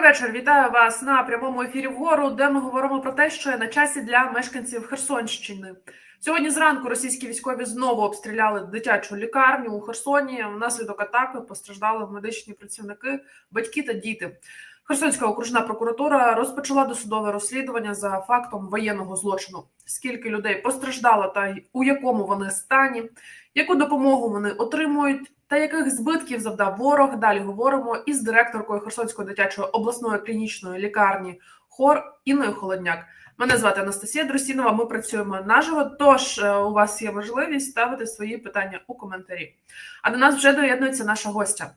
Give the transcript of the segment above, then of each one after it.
Добрий вечір. Вітаю вас на прямому ефірі вгору, де ми говоримо про те, що є на часі для мешканців Херсонщини. Сьогодні зранку російські військові знову обстріляли дитячу лікарню у Херсоні. Внаслідок атаки постраждали медичні працівники, батьки та діти. Херсонська окружна прокуратура розпочала досудове розслідування за фактом воєнного злочину. Скільки людей постраждало та у якому вони стані, яку допомогу вони отримують, та яких збитків завдав ворог. Далі говоримо із директоркою Херсонської дитячої обласної клінічної лікарні Хор Інною Холодняк. Мене звати Анастасія Друсінова. Ми працюємо наживо. Тож е, у вас є можливість ставити свої питання у коментарі. А до нас вже доєднується наша гостя.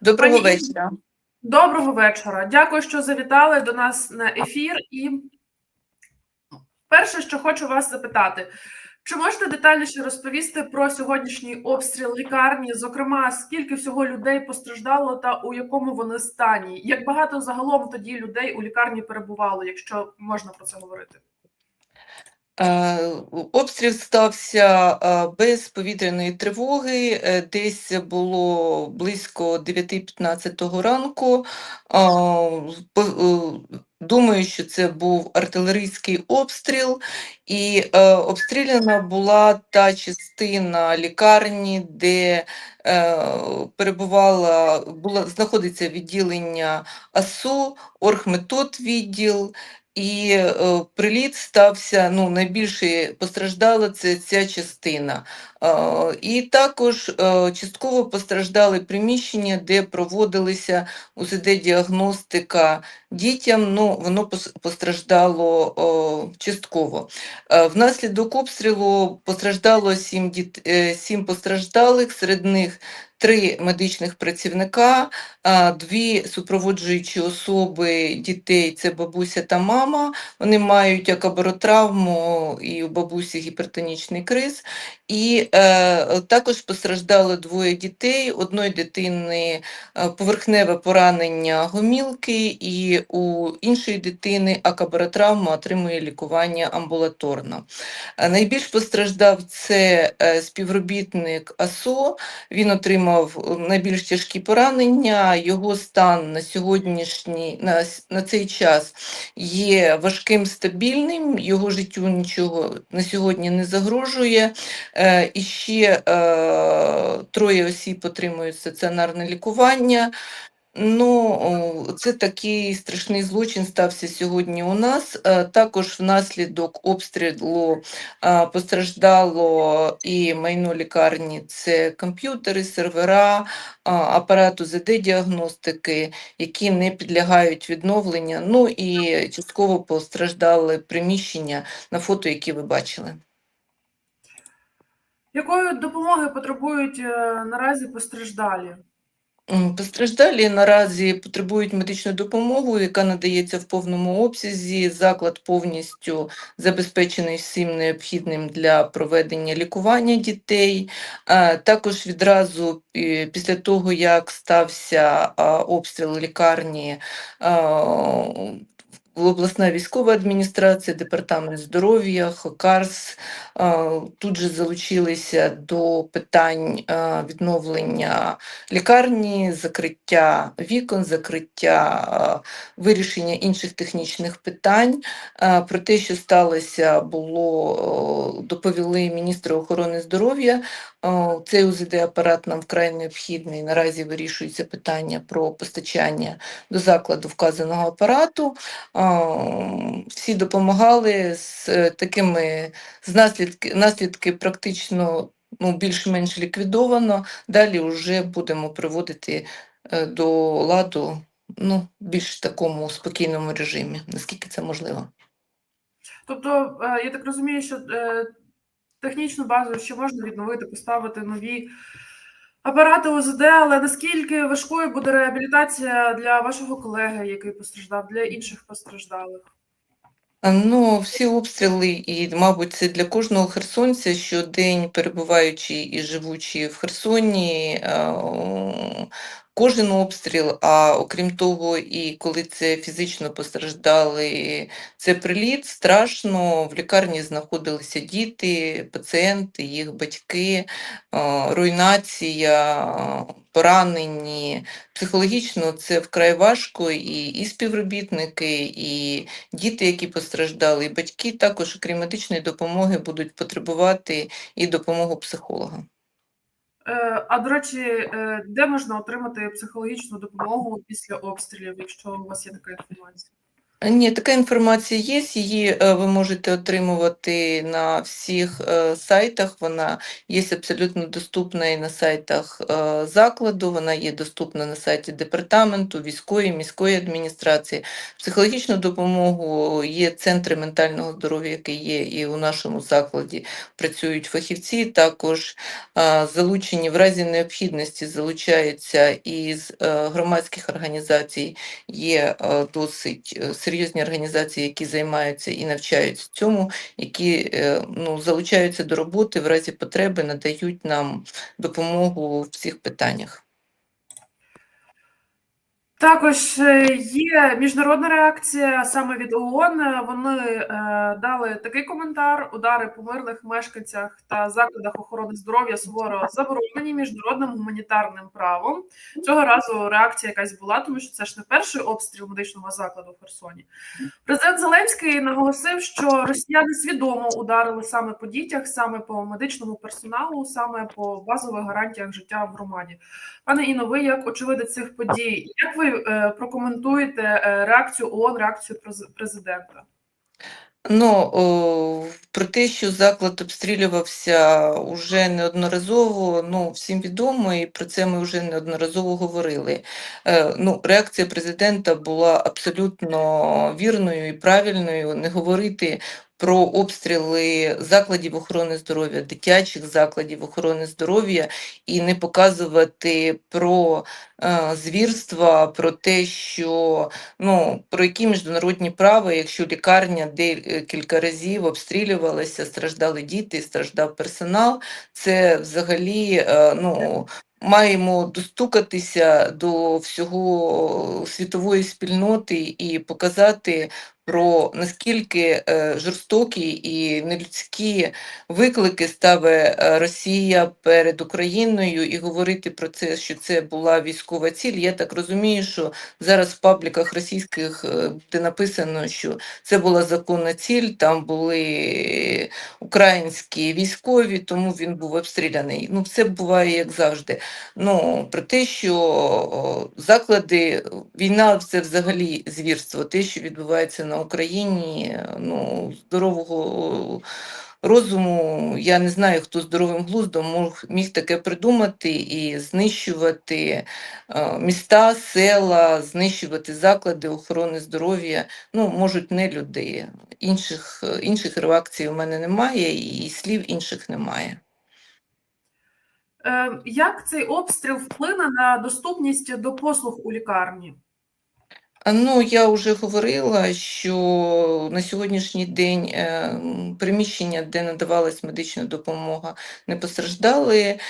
Доброго Пані вечора. Доброго вечора. Дякую, що завітали до нас на ефір. І перше, що хочу вас запитати, чи можете детальніше розповісти про сьогоднішній обстріл лікарні? Зокрема, скільки всього людей постраждало та у якому вони стані? Як багато загалом тоді людей у лікарні перебувало, якщо можна про це говорити? Е, Обстріл стався е, без повітряної тривоги. Е, Десь було близько 9-15 ранку. Думаю, що це був артилерійський обстріл, і обстріляна була та частина лікарні, де перебувала, була, знаходиться відділення АСУ, оргметод відділ. І е, приліт стався, ну, найбільше постраждала це ця частина. І також е, частково постраждали приміщення, де проводилися УЗД-діагностика дітям, ну, воно постраждало частково. Е, Внаслідок обстрілу постраждало сім, діт... е, сім постраждалих, серед них три медичних працівника, дві супроводжуючі особи дітей це бабуся та мама. Вони мають акабаротравму і у бабусі гіпертонічний криз. І е, також постраждало двоє дітей. Одної дитини е, поверхневе поранення гомілки, і у іншої дитини акабаротравма отримує лікування амбулаторно. Е, Найбільш постраждав це співробітник АСО. Він отримав найбільш тяжкі поранення. Його стан на сьогоднішній на, на цей час є важким стабільним. Його життю нічого на сьогодні не загрожує. І ще е, троє осіб отримують стаціонарне лікування. Ну, це такий страшний злочин стався сьогодні у нас. Е, Також внаслідок обстрілу е, постраждало і майно лікарні це комп'ютери, сервера, а, апарат УЗД-діагностики, які не підлягають відновленню. Ну і частково постраждали приміщення на фото, які ви бачили. Якої допомоги потребують е, наразі постраждалі? Постраждалі наразі потребують медичну допомогу, яка надається в повному обсязі. Заклад повністю забезпечений всім необхідним для проведення лікування дітей. Е, Також відразу е, після того, як стався обстріл лікарні, а, обласна військова адміністрація, департамент здоров'я, ХОКАРС тут же залучилися до питань відновлення лікарні, закриття вікон, закриття вирішення інших технічних питань. Про те, що сталося, було доповіли міністру охорони здоров'я. Цей УЗД-апарат нам вкрай необхідний. Наразі вирішується питання про постачання до закладу вказаного апарату. Всі допомагали з е, такими з наслідки, наслідки практично ну, більш-менш ліквідовано. Далі вже будемо приводити е, до ладу ну, більш такому спокійному режимі, наскільки це можливо. Тобто, е, я так розумію, що технічну базу ще можна відновити, поставити нові апарати ОЗД, але наскільки важкою буде реабілітація для вашого колеги, який постраждав, для інших постраждалих? Ну, всі обстріли, і, мабуть, це для кожного херсонця щодень, перебуваючи і живучи в Херсоні, е, кожен обстріл, а окрім того, і коли це фізично постраждали, це приліт, страшно. В лікарні знаходилися діти, пацієнти, їх батьки, руйнація, поранені. Психологічно це вкрай важко, і, і співробітники, і діти, які постраждали, і батьки також, окрім медичної допомоги, будуть потребувати і допомогу психолога. Е, А до речі, е, де можна отримати психологічну допомогу після обстрілів, якщо у вас є така інформація? Ні, така інформація є. Її е, ви можете отримувати на всіх е, сайтах. Вона є абсолютно доступна і на сайтах е, закладу. Вона є доступна на сайті департаменту, військової, міської адміністрації. Психологічну допомогу є центри ментального здоров'я, які є і у нашому закладі працюють фахівці. Також залучені в разі необхідності залучаються із громадських організацій. Є досить серйозні організації, які займаються і навчаються цьому, які е, ну, залучаються до роботи в разі потреби, надають нам допомогу в цих питаннях. Також е, є міжнародна реакція саме від ООН. Вони е, дали такий коментар: удари по мирних мешканцях та закладах охорони здоров'я суворо заборонені міжнародним гуманітарним правом. Цього разу реакція якась була, тому що це ж не перший обстріл медичного закладу в Херсоні. Президент Зеленський наголосив, що росіяни свідомо ударили саме по дітях, саме по медичному персоналу, саме по базових гарантіях життя в громаді. Пане Іно, ви як очевидець цих подій, як ви е, прокоментуєте е, реакцію ООН, реакцію президента? Ну, про те, що заклад обстрілювався уже неодноразово, ну, всім відомо, і про це ми вже неодноразово говорили. Е, ну, реакція президента була абсолютно вірною і правильною. Не говорити про обстріли закладів охорони здоров'я, дитячих закладів охорони здоров'я і не показувати про е, звірства, про те, що ну, про які міжнародні права, якщо лікарня декілька разів обстрілювалася, страждали діти, страждав персонал, це взагалі е, ну, маємо достукатися до всього світової спільноти і показати про наскільки е, жорстокі і нелюдські виклики ставить е, Росія перед Україною, і говорити про це, що це була військова ціль. Я так розумію, що зараз в пабліках російських е, буде написано, що це була законна ціль, там були українські військові, тому він був обстріляний. Ну, все буває як завжди. Ну, про те, що заклади, війна це взагалі звірство, те, що відбувається на Україні, ну, здорового розуму, я не знаю, хто здоровим глуздом міг таке придумати і знищувати е, міста, села, знищувати заклади охорони здоров'я. Ну, можуть не люди. Інших, інших реакцій у мене немає, і слів інших немає. Е, Як цей обстріл вплине на доступність до послуг у лікарні? Ну, я вже говорила, що на сьогоднішній день е, приміщення, де надавалась медична допомога, не постраждали. Е,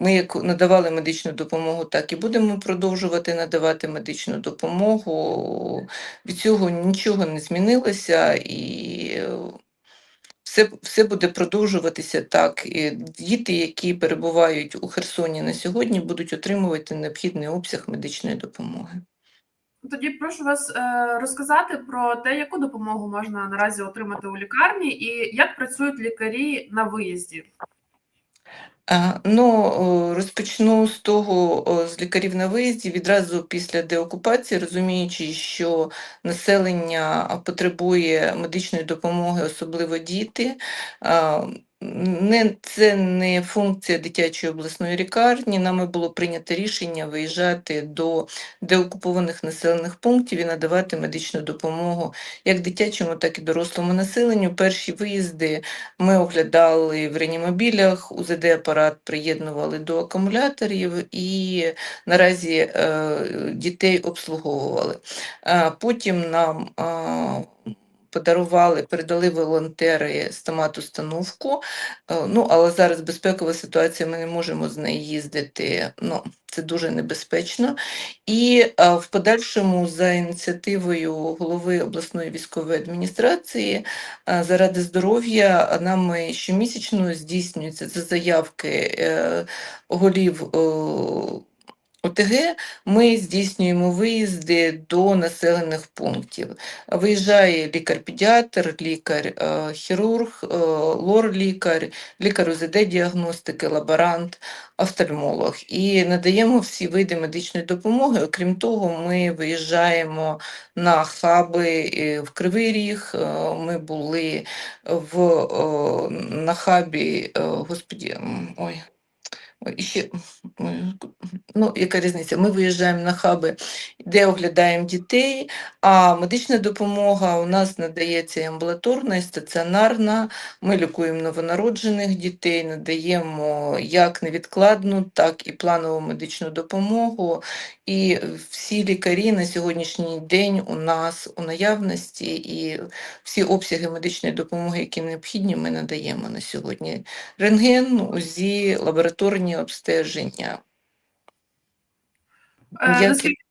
Ми як надавали медичну допомогу, так і будемо продовжувати надавати медичну допомогу. Від цього нічого не змінилося і все, все буде продовжуватися так. І діти, які перебувають у Херсоні на сьогодні, будуть отримувати необхідний обсяг медичної допомоги. Тоді прошу вас е, розказати про те, яку допомогу можна наразі отримати у лікарні, і як працюють лікарі на виїзді. А, Ну, розпочну з того, з лікарів на виїзді, відразу після деокупації, розуміючи, що населення потребує медичної допомоги, особливо діти. Не, це не функція дитячої обласної лікарні. Нами було прийнято рішення виїжджати до деокупованих населених пунктів і надавати медичну допомогу як дитячому, так і дорослому населенню. Перші виїзди ми оглядали в реанімобілях, УЗД-апарат приєднували до акумуляторів і наразі е, дітей обслуговували. А Потім нам а, подарували, передали волонтери стомат-установку. Е, Ну, але зараз безпекова ситуація, ми не можемо з нею їздити. Ну, це дуже небезпечно. І в подальшому, за ініціативою голови обласної військової адміністрації, заради здоров'я нами щомісячно здійснюється за заявки е, голів е, ОТГ ми здійснюємо виїзди до населених пунктів. Виїжджає лікар-педіатр, лікар-хірург, лор-лікар, лікар УЗД-діагностики, лаборант, офтальмолог. І надаємо всі види медичної допомоги. Окрім того, ми виїжджаємо на хаби е, в Кривий Ріг. е, Ми були в, е, на хабі, е, господі, ой, ще, ну, яка різниця? Ми виїжджаємо на хаби, де оглядаємо дітей, а медична допомога у нас надається і амбулаторна, і стаціонарна. Ми лікуємо новонароджених дітей, надаємо як невідкладну, так і планову медичну допомогу. І всі лікарі на сьогоднішній день у нас у наявності, і всі обсяги медичної допомоги, які необхідні, ми надаємо на сьогодні. Рентген, УЗІ, лабораторні обстеження. Е, Як- наскільки,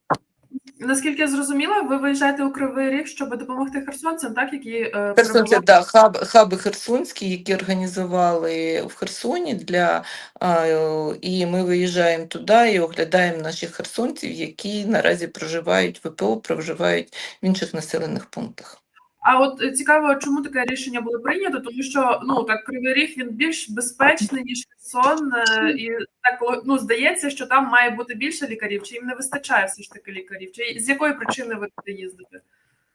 наскільки я зрозуміла, ви виїжджаєте у Кривий Ріг, щоб допомогти херсонцям, так, які е, Херсонці, перебувають? да, хаб, хаби херсонські, які організували в Херсоні для а, е, і ми виїжджаємо туди і оглядаємо наших херсонців, які наразі проживають в ВПО, проживають в інших населених пунктах. А от цікаво, чому таке рішення було прийнято, тому що ну так Кривий Ріг він більш безпечний ніж Херсон, е, і так ну здається, що там має бути більше лікарів, чи їм не вистачає все ж таки лікарів, чи з якої причини ви туди їздите?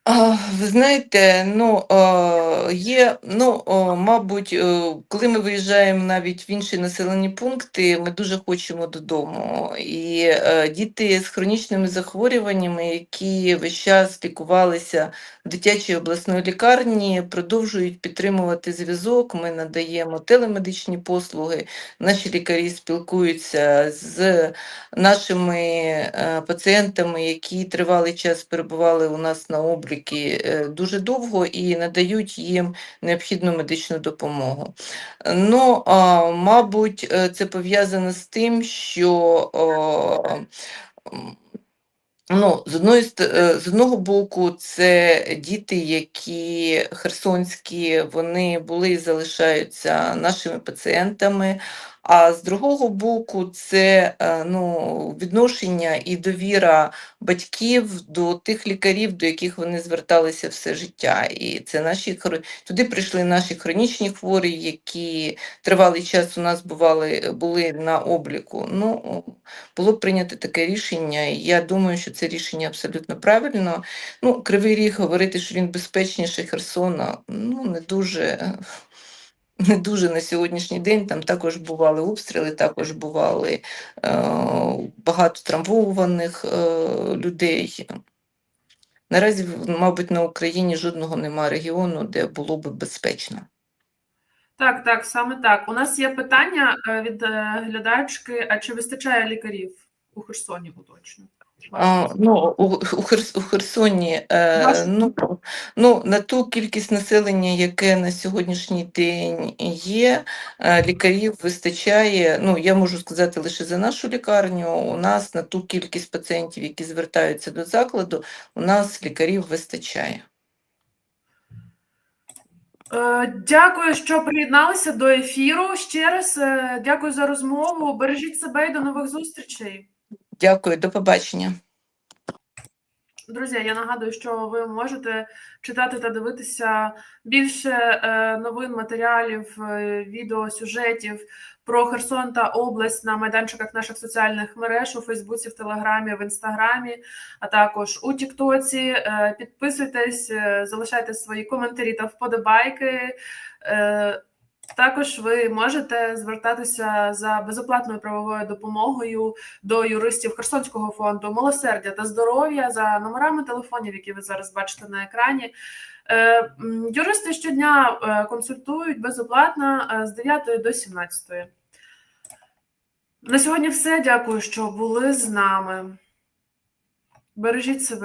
Ви знаєте, ну є, ну мабуть, е, коли ми виїжджаємо навіть в інші населені пункти, ми дуже хочемо додому. І е, діти з хронічними захворюваннями, які весь час лікувалися в дитячій обласної лікарні, продовжують підтримувати зв'язок. Ми надаємо телемедичні послуги. Наші лікарі спілкуються з нашими е, пацієнтами, які тривалий час перебували у нас на обліки е, дуже довго і надають їм необхідну медичну допомогу. Ну, мабуть, е, це пов'язано з тим, що Ну, з одної е, з одного боку, це діти, які херсонські, вони були і залишаються нашими пацієнтами. А з другого боку, це е, ну, відношення і довіра батьків до тих лікарів, до яких вони зверталися все життя. І це наші туди прийшли наші хронічні хворі, які тривалий час у нас бували, були на обліку. Ну, було прийнято таке рішення, і я думаю, що це рішення абсолютно правильно. Ну, Кривий Ріг говорити, що він безпечніший Херсона, ну не дуже. Не дуже на сьогоднішній день там також бували обстріли, також бували е, багато травмованих е, людей. Наразі, мабуть, на Україні жодного немає регіону, де було б безпечно. Так, так, саме так. У нас є питання е, від е, глядачки: а чи вистачає лікарів у Херсоні уточно? А, ну, у, у, Херс, у Херсоні е, ну, ну, на ту кількість населення, яке на сьогоднішній день є, е, лікарів вистачає. Ну, я можу сказати лише за нашу лікарню. У нас на ту кількість пацієнтів, які звертаються до закладу, у нас лікарів вистачає. Е, Дякую, що приєдналися до ефіру. Ще раз дякую за розмову. Бережіть себе і до нових зустрічей. Дякую, до побачення. Друзі, я нагадую, що ви можете читати та дивитися більше е, новин, матеріалів, е, відео, сюжетів про Херсон та область на майданчиках наших соціальних мереж у Фейсбуці, в Телеграмі, в Інстаграмі, а також у Тіктоці. Е, Підписуйтесь, залишайте свої коментарі та вподобайки. Також ви можете звертатися за безоплатною правовою допомогою до юристів Херсонського фонду милосердя та здоров'я за номерами телефонів, які ви зараз бачите на екрані. Е, Юристи щодня е, консультують безоплатно е, з 9 до 17. На сьогодні все. Дякую, що були з нами. Бережіть себе.